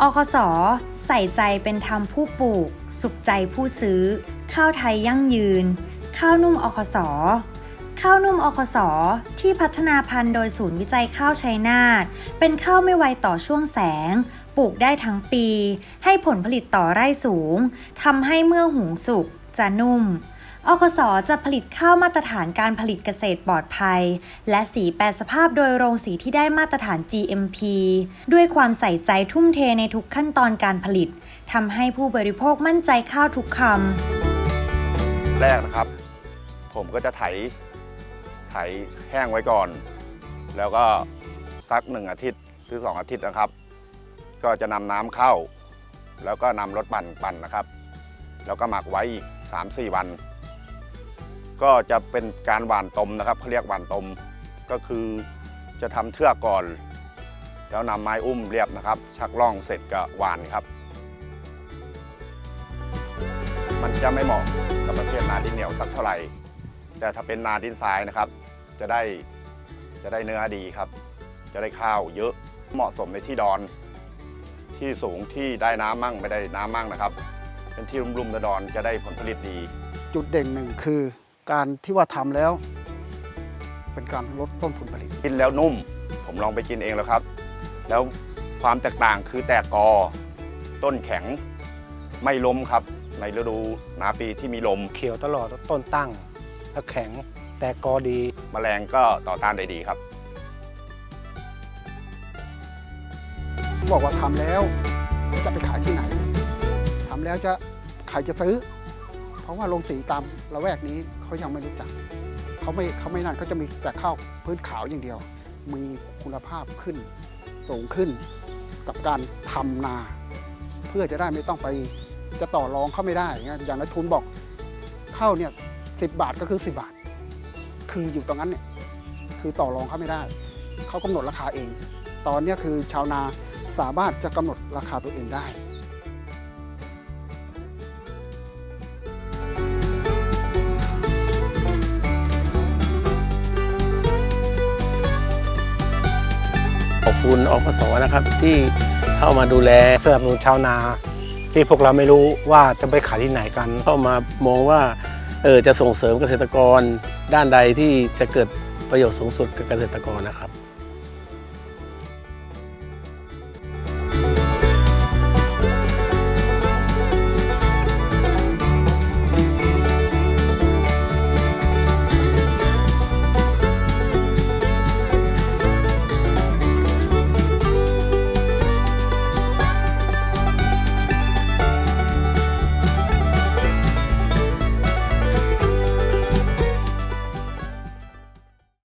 อคสใส่ใจเป็นธรรมผู้ปลูก สุขใจผู้ซื้อ ข้าวไทยยั่งยืน ข้าวนุ่มอคสข้าวนุ่มอคสที่พัฒนาพันธุ์โดยศูนย์วิจัยข้าวชัยนาทเป็นข้าวไม่ไวต่อช่วงแสง ปลูกได้ทั้งปี ให้ผลผลิตต่อไร่สูงทำให้เมื่อหุงสุกจะนุ่ม อคสจะผลิตข้าวมาตรฐานการผลิตเกษตรปลอดภัย และสีแปรสภาพโดยโรงสีที่ได้มาตรฐาน GMP ด้วยความใส่ใจทุ่มเทในทุกขั้นตอนการผลิตทำให้ผู้บริโภคมั่นใจข้าวทุกคำแรกนะครับ ผมก็จะไถไถแห้งไว้ก่อน แล้วก็สักหนึ่งอาทิตย์หรือสองอาทิตย์นะครับ ก็จะนำน้ำเข้า แล้วก็นำรถปั่นปั่นนะครับ แล้วก็หมักไว้อีก 3-4 วัน ก็จะเป็นการหว่านตมนะครับเขาเรียกหว่านตม ก็คือจะทำเทือกก่อน แล้วนำไม้อุ้มเรียบนะครับ ชักล่องเสร็จก็หว่านครับ มันจะไม่เหมาะกับประเภทนาดินเหนียวสักเท่าไหร่ แต่ถ้าเป็นนาดินทรายนะครับ จะได้จะได้เนื้อดีครับ จะได้ข้าวเยอะเหมาะสมในที่ดอน ที่สูงที่ได้น้ำมั่งไม่ได้น้ำมั่งนะครับ เป็นที่ลุ่มๆดอนจะได้ผลผลิตดีจุดเด่นหนึ่งคือ การที่ว่าทำแล้ว เป็นการลดต้นทุนผลิต กินแล้วนุ่ม ผมลองไปกินเองแล้วครับ แล้วความแตกต่างคือแตกกอ ต้นแข็งไม่ล้มครับ ในฤดูหนาปีที่มีลม เขียวตลอดต้นตั้งแล้วแข็งแต่กอดีแมลงก็ต่อต้านได้ดีครับ บอกว่าทำแล้วจะไปขายที่ไหนทำแล้วจะใครจะซื้อเพ ราะว่าโรงสีตามละแวกนี้เขายังไม่รู้จักเขาไม่เขาไม่นั่นเขาจะมีแต่ข้าวพื้นขาวอย่างเดียว มีคุณภาพขึ้นสูงขึ้น กับการทำนา เพื่อจะได้ไม่ต้องไปจะต่อรองเขาไม่ได้อย่างนายทุนบอกข้าวเนี่ยสิบาทก็คือ10บาท คืออยู่ตรงนั้นเนี่ยคือต่อรองเขาไม่ได้เขากำหนดราคาเอง ตอนนี้คือชาวนาสามารถจะกำหนดราคาตัวเองได้ ขอบคุณอพสนะครับที่เข้ามาดูแลสนับสนุนชาวนา ที่พวกเราไม่รู้ว่าจะไปขายที่ไหนกัน เข้ามามองว่าเออจะส่งเสริมเกษตรกรด้านใดที่จะเกิดประโยชน์สูงสุดกับเกษตรกรนะครับ